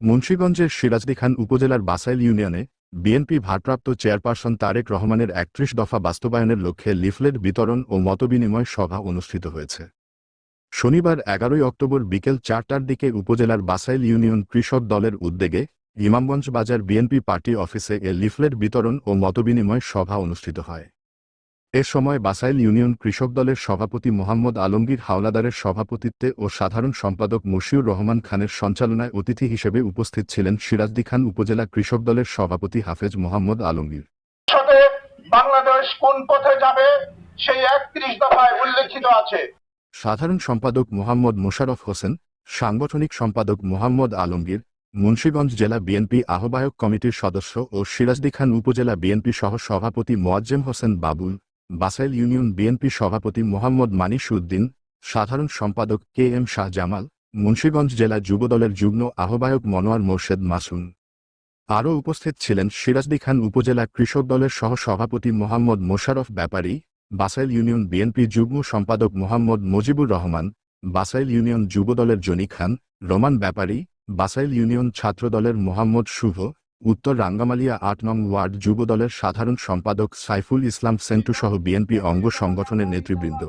মুন্সীগঞ্জের সিরাজদি খান উপজেলার বাসাইল ইউনিয়নে বিএনপি ভারপ্রাপ্ত চেয়ারপারসন তারেক রহমানের একত্রিশ দফা বাস্তবায়নের লক্ষ্যে লিফলেট বিতরণ ও মতবিনিময় সভা অনুষ্ঠিত হয়েছে। শনিবার এগারোই অক্টোবর বিকেল চারটার দিকে উপজেলার বাসাইল ইউনিয়ন কৃষক দলের উদ্যোগে ইমামগঞ্জ বাজার বিএনপি পার্টি অফিসে এ লিফলেট বিতরণ ও মতবিনিময় সভা অনুষ্ঠিত হয়। এ সময় বাসাইল ইউনিয়ন কৃষক দলের সভাপতি মোহাম্মদ আলমগীর হাওলাদারের সভাপতিত্বে ও সাধারণ সম্পাদক মশিউর রহমান খানের সঞ্চালনায় অতিথি হিসেবে উপস্থিত ছিলেন সিরাজদি খান উপজেলা কৃষক দলের সভাপতি হাফেজ মোহাম্মদ আলমগীর। বাংলাদেশ কোন পথে যাবে সেই একত্রিশ দফায় উল্লেখিত আছে। সাধারণ সম্পাদক মোহাম্মদ মোশারফ হোসেন সাংগঠনিক সম্পাদক মোহাম্মদ আলমগীর মুন্সীগঞ্জ জেলা বিএনপি আহ্বায়ক কমিটির সদস্য ও সিরাজদি খান উপজেলা বিএনপি সহ সভাপতি মোয়াজ্জেম হোসেন বাবুল বাসাইল ইউনিয়ন বিএনপি সভাপতি মোহাম্মদ মানিস উদ্দিন সাধারণ সম্পাদক কে এম শাহ জামাল, মুন্সীগঞ্জ জেলা যুবদলের যুগ্ম আহ্বায়ক মনোয়ার মোর্শেদ মাসুম। আরও উপস্থিত ছিলেন সিরাজদি খান উপজেলা কৃষক দলের সহ সভাপতি মোহাম্মদ মোশারফ ব্যাপারী, বাসাইল ইউনিয়ন বিএনপি যুগ্ম সম্পাদক মোহাম্মদ মুজিবুর রহমান, বাসাইল ইউনিয়ন যুবদলের জনি খান, রোমান ব্যাপারী, বাসাইল ইউনিয়ন ছাত্রদলের মোহাম্মদ শুভ উত্তর রাঙ্গামালিয়া আট নং ওয়ার্ড যুবদলের সাধারণ সম্পাদক সাইফুল ইসলাম সেন্টু সহ বিএনপি অঙ্গ সংগঠনের নেতৃবৃন্দ।